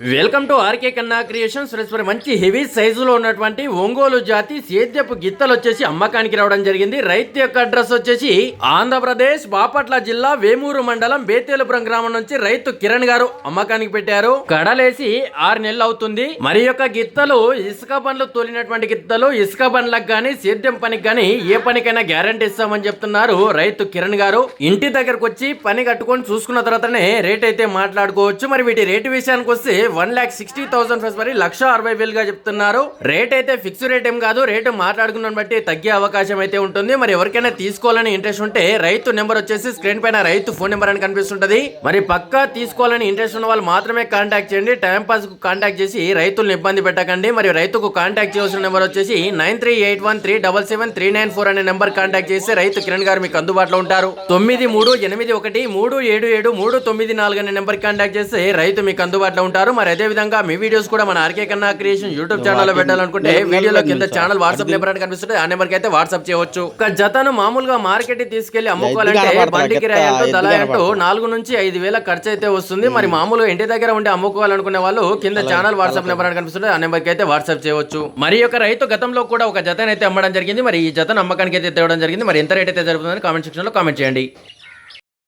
Welcome to R K Kanna creations మరి మంచి heavy సైజులో ఉన్నటువంటి ఒంగోలు జాతి సేద్యపు గిత్తలు వచ్చేసి అమ్మకానికి రావడం జరిగింది. రైతు యొక్క అడ్రస్ వచ్చేసి ఆంధ్రప్రదేశ్ బాపట్ల జిల్లా వేమూరు మండలం బేతేలుపురం గ్రామం నుంచి రైతు కిరణ్ గారు అమ్మకానికి పెట్టారు. కడలేసి ఆరు నెలలు అవుతుంది. మరి యొక్క గిత్తలు ఇసుక బండ్లు తోలినటువంటి గిత్తలు ఇసుక బండ్లకు గానీ సేద్యం పనికి గానీ ఏ పనికైనా గ్యారంటీ ఇస్తామని చెప్తున్నారు రైతు కిరణ్ గారు. ఇంటి దగ్గరకు వచ్చి పని కట్టుకొని చూసుకున్న తర్వాతనే రేట్ అయితే మాట్లాడుకోవచ్చు. మరి వీటి రేటు విషయానికి వస్తే one lakh sixty thousand first మరి లక్ష అరవై వేలుగా చెప్తున్నారు. రేట్ అయితే ఫిక్స్ రేట్ ఏం కాదు రేటు మాట్లాడుకున్న బట్టి తగ్గే అవకాశం అయితే ఉంటుంది. మరి ఎవరికైనా తీసుకోవాలని ఇంట్రెస్ట్ ఉంటే రైతు నెంబర్ వచ్చేసి స్క్రీన్ పైన రైతు ఫోన్ నెంబర్ అని కనిపిస్తుంటది. మరి పక్కా తీసుకోవాలని ఇంట్రెస్ట్ ఉన్న వాళ్ళు మాత్రమే కాంటాక్ట్ చేయండి. టైం పాస్కు కాంటాక్ట్ చేసి రైతులను ఇబ్బంది పెట్టకండి. మరి రైతుకు కాంటాక్ట్ చేయాల్సిన నెంబర్ వచ్చేసి nine three eight one three double seven three nine four అనే నెంబర్ కాంటాక్ట్ చేస్తే రైతు కిరణ్ గారు మీకు అందుబాటులో ఉంటారు. తొమ్మిది మూడు ఎనిమిది ఒకటి మూడు ఏడు ఏడు మూడు తొమ్మిది నాలుగు అనే నెంబర్ కాంటాక్ట్ చేస్తే రైతు మీకు అందుబాటులో ఉంటారు. మరి అదే విధంగా మీ వీడియోస్ కూడా మన ఆర్కే కన్నా క్రియేషన్ యూట్యూబ్ ఛానల్లో పెట్టాలనుకుంటే వీడియోలో కింద ఛానల్ వాట్సాప్ నెంబర్ అని కనిపిస్తుంది. ఆ నెంబర్ అయితే వాట్సాప్ చేయవచ్చు. ఒక జతను మామూలుగా మార్కెట్ తీసుకెళ్ళి అమ్ముకోవాలంటే బండి కిరాయి అంటూ అంటూ. నాలుగు నుంచి ఐదు వేల ఖర్చు అయితే వస్తుంది. మరి మామూలుగా ఇంటి దగ్గర ఉండి అమ్ముకోవాలనుకునే వాళ్ళు కింద ఛానల్ వాట్సాప్ నెంబర్ అని కనిపిస్తుంది. ఆ నెంబర్ అయితే వాట్సాప్ చేయవచ్చు. మరి యొక్క రైతు గతంలో కూడా ఒక జతను అయితే అమ్మడం జరిగింది. మరి ఈ జతను అమ్మకానికి అయితే తేవడం జరిగింది. మరి ఎంత రేట్ అయితే జరుగుతుందని కామెంట్ సెక్షన్లో కామెంట్ చేయండి.